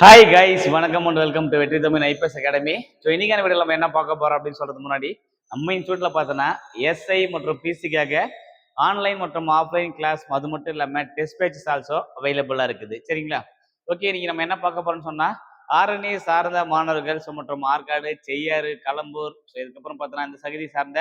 Hi guys வணக்கம் and welcome to Vetri Tamil IPS academy so இன்னைக்கான video நம்ம என்ன பார்க்க போறோம் அப்படின்னு சொல்றதுக்கு முன்னாடி நம்ம இன்ஸ்டியூட்ல பார்த்தோன்னா எஸ்ஐ மற்றும் பிசிக்காக ஆன்லைன் மற்றும் ஆஃப்லைன் கிளாஸ் அது மட்டும் இல்லாமல் டெஸ்ட் பேச்சஸ் ஆல்சோ அவைலபிளாக இருக்குது. சரிங்களா? ஓகே இன்னைக்கு நம்ம என்ன பார்க்க போறோம்னு சொன்னால் ஆரணி சார்ந்த மாணவர்கள் ஸோ மற்றும் ஆற்காடு செய்யாறு களம்பூர் ஸோ இதுக்கப்புறம் பார்த்தோன்னா இந்த சகுதி சார்ந்த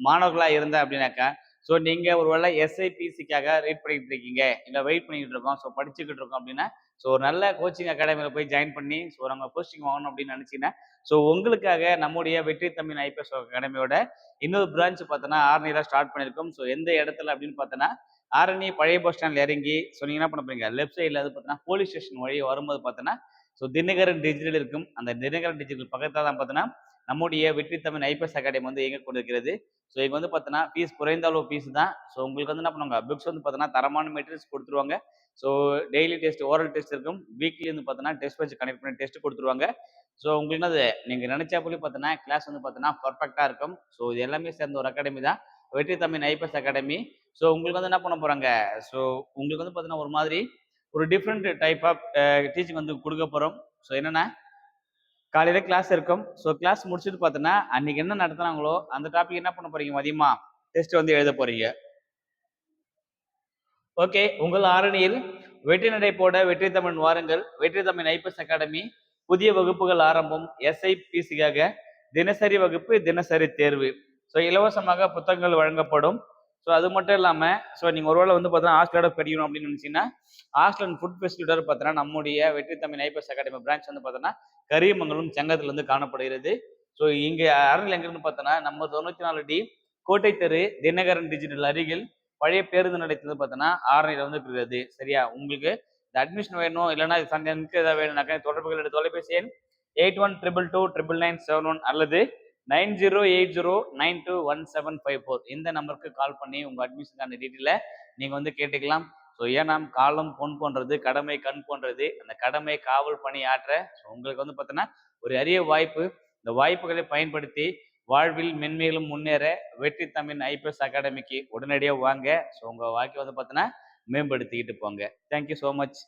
மாணவர்களாக இருந்த அப்படின்னாக்கா ஸோ நீங்கள் ஒருவேளை எஸ்ஐபிசிக்காக ரீட் பண்ணிக்கிட்டு இருக்கீங்க இல்லை வெயிட் பண்ணிக்கிட்டு இருக்கோம் ஸோ படிச்சுக்கிட்டு இருக்கோம் அப்படின்னா ஸோ ஒரு நல்ல கோச்சிங் அகாடமியில் போய் ஜாயின் பண்ணி ஸோ நம்ம போஸ்டிங் வாங்கணும் அப்படின்னு நினச்சிங்கன்னா ஸோ உங்களுக்காக நம்முடைய வெற்றி தமிழ் ஐபிஎஸ் அகாடமியோட இன்னொரு பிரான்ச் பார்த்தோன்னா ஆர்னியில் ஸ்டார்ட் பண்ணியிருக்கோம். ஸோ எந்த இடத்துல அப்படின்னு பார்த்தோன்னா ஆரணி பழைய பஸ் ஸ்டாண்டில் இறங்கி ஸோ நீங்கள் என்ன பண்ண போறீங்க? லெஃப்ட் சைடில் அது பார்த்தோன்னா போலீஸ் ஸ்டேஷன் வழி வரும்போது பார்த்தோன்னா ஸோ தினகரன் டிஜிட்டல் இருக்கும். அந்த தினகரன் டிஜிட்டல் பக்கத்தில் தான் பார்த்தோன்னா நம்முடைய வெற்றி தமிழ் ஐபிஎஸ் அகாடமி வந்து இயங்க கொண்டிருக்கிறது. ஸோ இங்கே வந்து பார்த்தோன்னா ஃபீஸ் குறைந்த அளவு ஃபீஸ் தான். ஸோ உங்களுக்கு வந்து என்ன பண்ணுவாங்க? புக்ஸ் வந்து பார்த்தோன்னா தரமான மெட்டீரியல்ஸ் கொடுத்துருவாங்க. So daily test oral test இருக்கும். வீக்லி வந்து பார்த்தீங்கன்னா டெஸ்ட் வச்சு கனெக்ட் பண்ணி டெஸ்ட் கொடுத்துருவாங்க. ஸோ உங்களுக்கு என்னது? நீங்கள் நினச்சா போலி பார்த்தோன்னா கிளாஸ் வந்து பார்த்தோன்னா பர்ஃபெக்டாக இருக்கும். ஸோ இது எல்லாமே சேர்ந்த ஒரு அகாடமி தான். வெற்றி தமிழ் ஐபிஎஸ் அகாடமி. ஸோ உங்களுக்கு வந்து என்ன பண்ண போகிறாங்க ஸோ உங்களுக்கு வந்து பார்த்தீங்கன்னா ஒரு மாதிரி ஒரு டிஃப்ரெண்ட் டைப் ஆஃப் டீச்சிங் வந்து கொடுக்க போகிறோம் ஸோ என்னென்னா காலையில் கிளாஸ் இருக்கும். ஸோ கிளாஸ் முடிச்சுட்டு பார்த்தோன்னா அன்னைக்கு என்ன நடத்துனாங்களோ அந்த டாபிக் என்ன பண்ண போறீங்க மதியமா? டெஸ்ட் வந்து எழுத போறீங்க. ஓகே உங்கள் ஆரணியில் வெற்றி நடை போட வெற்றி தமிழ் வாருங்கள். வெற்றி தமிழ் ஐபிஎஸ் அகாடமி புதிய வகுப்புகள் ஆரம்பம். எஸ்ஐபிசிக்காக தினசரி வகுப்பு தினசரி தேர்வு. ஸோ இலவசமாக புத்தகங்கள் வழங்கப்படும். ஸோ அது மட்டும் இல்லாமல் ஸோ நீங்கள் ஒருவேளை வந்து பார்த்தீங்கன்னா ஹாஸ்டலோட படிக்கணும் அப்படின்னு நினச்சிங்கன்னா ஹாஸ்டல் அண்ட் ஃபுட் ஃபெசிலிட்டர் பார்த்தீங்கன்னா நம்முடைய வெற்றி தமிழ் ஐபிஎஸ் அகாடமி பிரான்ச் வந்து பார்த்தோன்னா கரியமங்கலம் செங்கத்துலேருந்து காணப்படுகிறது. ஸோ இங்கே அறநிலை எங்கேருந்து பார்த்தோன்னா நம்ம தொண்ணூற்றி நாலு டி கோட்டை தெரு தினகரன் டிஜிட்டல் அருகில் பழைய பேருந்து நிலையத்தில் பார்த்தோன்னா ஆரணியில் வந்து இருக்கிறது. சரியா? உங்களுக்கு இந்த அட்மிஷன் வேணும் இல்லைன்னா சண்டனுக்கு ஏதாவது வேணும்னாக்கா தொடர்புகள் தொலைபேசி எண் eight one triple two triple nine seven one அல்லது nine zero eight zero nine two one seven five four. இந்த நம்பருக்கு கால் பண்ணி உங்கள் அட்மிஷனுக்கான டீட்டெயிலை நீங்கள் வந்து கேட்டுக்கலாம். ஸோ ஏன்னா காலம் பொன் போன்றது கடமை கண் போன்றது அந்த கடமை காவல் பணி ஆற்ற ஸோ உங்களுக்கு வந்து பார்த்தோன்னா ஒரு அரிய வாய்ப்பு. இந்த வாய்ப்புகளை பயன்படுத்தி வாழ்வில் மென்மேலும் முன்னேற வெற்றி தமிழ் ஐபிஎஸ் அகாடமிக்கு உடனடியாக வாங்க. ஸோ உங்கள் வாழ்க்கை வந்து பார்த்தோன்னா மேம்படுத்திக்கிட்டு போங்க. Thank you so much